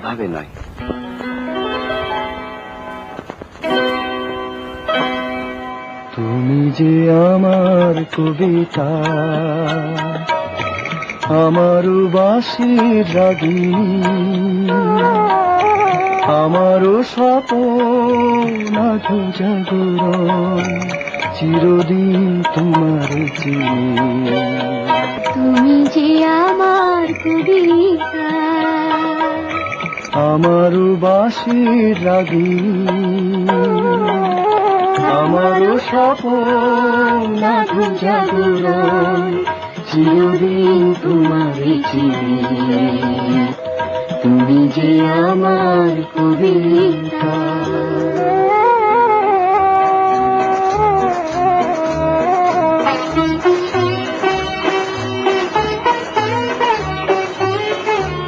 ওভাবে নয়। তুমি যে আমার কবিতা আমার বাসির রাগিনী আমারও স্বপন জাগরণ চিরদিন তোমার চিনি তুমি যে আমার কবিতা আমার বাসির লাগি আমার স্বপন জাগর চিরদিন তোমার চিনি। তুমি যে আমার কবিতা